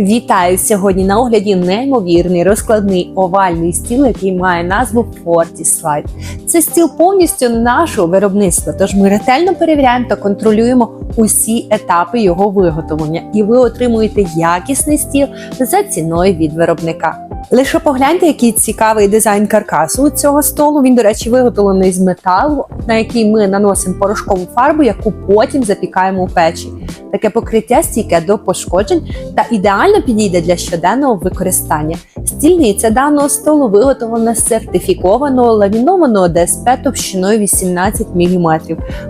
Вітаю сьогодні на огляді неймовірний розкладний овальний стіл, який має назву Fortislide. Це стіл повністю нашого виробництва, тож ми ретельно перевіряємо та контролюємо усі етапи його виготовлення, і ви отримуєте якісний стіл за ціною від виробника. Лише погляньте, який цікавий дизайн каркасу у цього столу. Він, до речі, виготовлений з металу, на який ми наносимо порошкову фарбу, яку потім запікаємо у печі. Таке покриття стійке до пошкоджень та ідеально підійде для щоденного використання. Стільниця даного столу виготовлена з сертифікованого ламінованого ДСП товщиною 18 мм.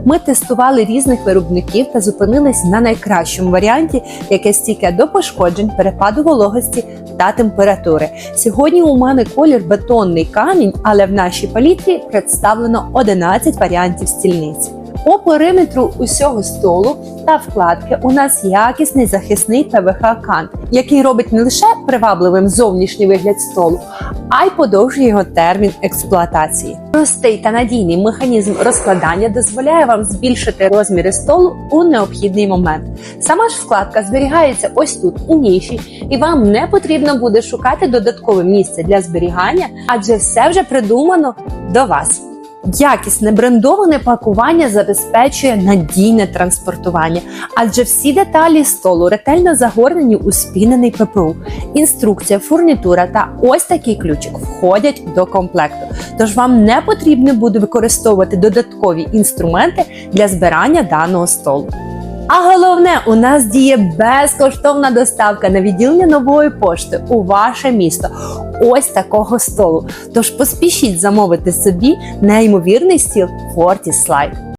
Ми тестували різних виробників та зупинились на найкращому варіанті, яке стійке до пошкоджень, перепаду вологості та температури. Сьогодні у мене колір бетонний камінь, але в нашій палітрі представлено 11 варіантів стільниці. По периметру усього столу та вкладки у нас якісний захисний ПВХ кант, який робить не лише привабливим зовнішній вигляд столу, а й подовжує його термін експлуатації. Простий та надійний механізм розкладання дозволяє вам збільшити розміри столу у необхідний момент. Сама ж вкладка зберігається ось тут у ніші, і вам не потрібно буде шукати додаткове місце для зберігання, адже все вже придумано до вас. Якісне брендоване пакування забезпечує надійне транспортування, адже всі деталі столу ретельно загорнені у спінений ППУ. Інструкція, фурнітура та ось такий ключик входять до комплекту. Тож вам не потрібно буде використовувати додаткові інструменти для збирання даного столу. А головне, у нас діє безкоштовна доставка на відділення нової пошти у ваше місто. Ось такого столу. Тож поспішіть замовити собі неймовірний стіл Fortis Slide.